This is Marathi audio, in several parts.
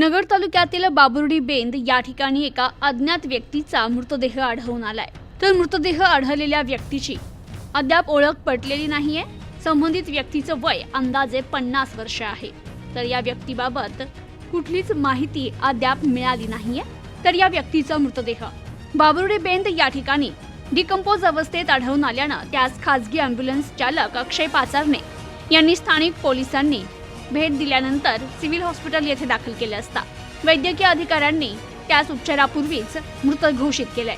नगर तालुक्यातील बाबुर्डी बेंद या ठिकाणी एका अज्ञात व्यक्तीचा मृतदेह आढळून आलाय. तर मृतदेह आढळलेल्या व्यक्तीची अद्याप ओळख पटलेली नाहीये. संबंधित व्यक्तीचं वय अंदाजे पन्नास वर्ष आहे. तर या व्यक्तीबाबत कुठलीच माहिती अद्याप मिळाली नाहीये. तर या व्यक्तीचा मृतदेह बाबुर्डी बेंद या ठिकाणी डिकम्पोज अवस्थेत आढळून आल्यानं त्यास खासगी अँब्युलन्स चालक अक्षय पाचारणे यांनी स्थानिक पोलिसांनी भेट दिल्यानंतर सिव्हिल हॉस्पिटल येथे दाखल केले असता वैद्यकीय अधिकाऱ्यांनी त्यास उपचारापूर्वीच मृत घोषित केलंय.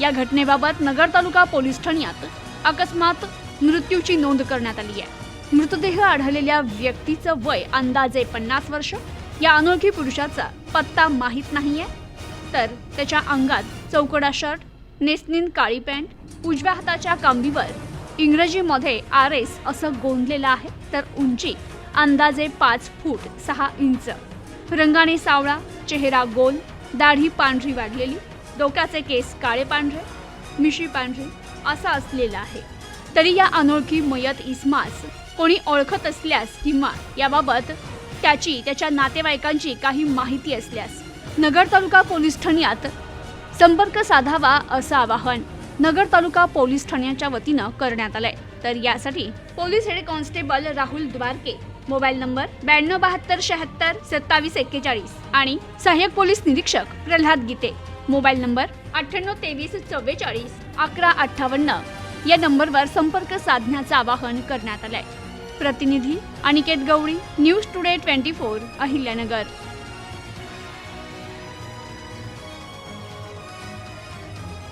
या घटनेबाबत नगर तालुका पोलीस ठाण्यात अकस्मात मृत्यूची नोंद करण्यात आली आहे. मृतदेह आढळलेल्या व्यक्तीचं वय अंदाजे पन्नास वर्ष. या अनोळखी पुरुषाचा पत्ता माहीत नाहीये. तर त्याच्या अंगात चौकडा शर्ट नेसनीन काळी पॅन्ट उजव्या हाताच्या कांबीवर इंग्रजीमध्ये आर एस असं गोंदलेलं आहे. तर उंची अंदाजे पाच फूट सहा इंच. रंगाने सावळा चेहरा गोल दाढी पांढरी वाढलेली डोक्याचे केस काळे पांढरे मिशी पांढरे असा असलेला आहे. तरी या अनोळखी मयत इस्मास कोणी ओळखत असल्यास किंवा याबाबत त्याची त्याच्या नातेवाईकांची काही माहिती असल्यास नगर तालुका पोलीस ठाण्यात संपर्क साधावा असं आवाहन नगर तालुका पोलीस ठाण्याच्या वतीनं करण्यात आलंय. तर यासाठी police head constable Rahul Dwarke mobile number ब्याण्णव बहात्तर शहात्तर सत्तावीस एक्केचाळीस आणि सहाय्यक पोलीस निरीक्षक प्रल्हाद गीते मोबाईल नंबर अठ्ठ्याण्णव तेवीस चव्वेचाळीस अकरा अठ्ठावन्न या नंबरवर संपर्क साधण्याचं आवाहन करण्यात आलंय. प्रतिनिधी Aniket Gawali news today twenty four Ahilyanagar.